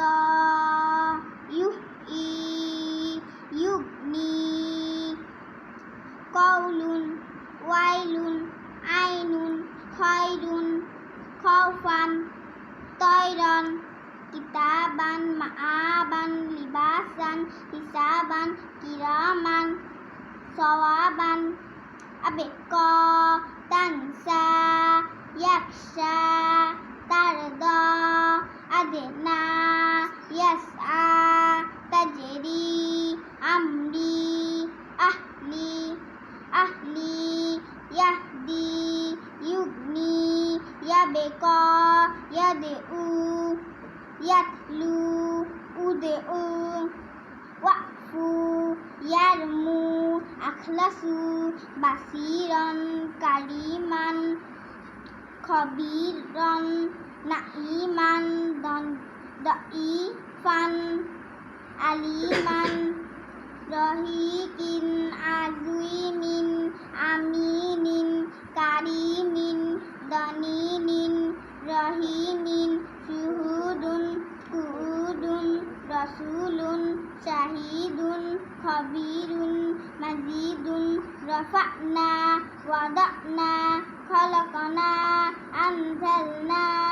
উস্তা ইউহি ইউগনি কৌলুন ওয়াইলুন আইনুন খয়রুন খাউফান তয়রান কিতাবান মাআবান লিবাসান হিসাবান কিরামান সওয়াবান আবেক তানসা ইয়াকশা তারদা আদেনা ইয়াসআ তাজরি আমরি আহলি আহলি ইয়াহদি ইউগনি ইয়াবেকা ইয়াদেউ ইয়াতলু উদেউ ওয়াকফু ইয়ারমু আখলাসু বাসিরন কারিমান খবিরন নাইমান দন দইফান আলিমান রহিকিন আজুইমিন আমিনিন কারিমিন দনিনিন রহিমিন শুহুদুন কুউদুন রসুলুন শাহিদুন খবিরুন মাজিদুন রফানা ওয়াদানা খলকনা আনজালনা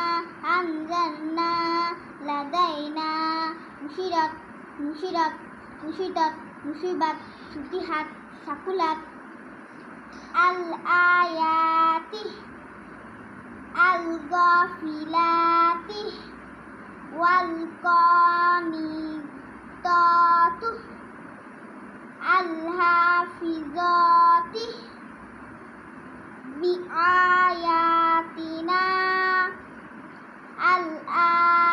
আনজালনা লাদাইনা মুশিরাত মুশিরাত মুশিদাত মুসিবাত সুতিহাত সাকুলাত আল আয়াতি আল গফিলাতি 啊啊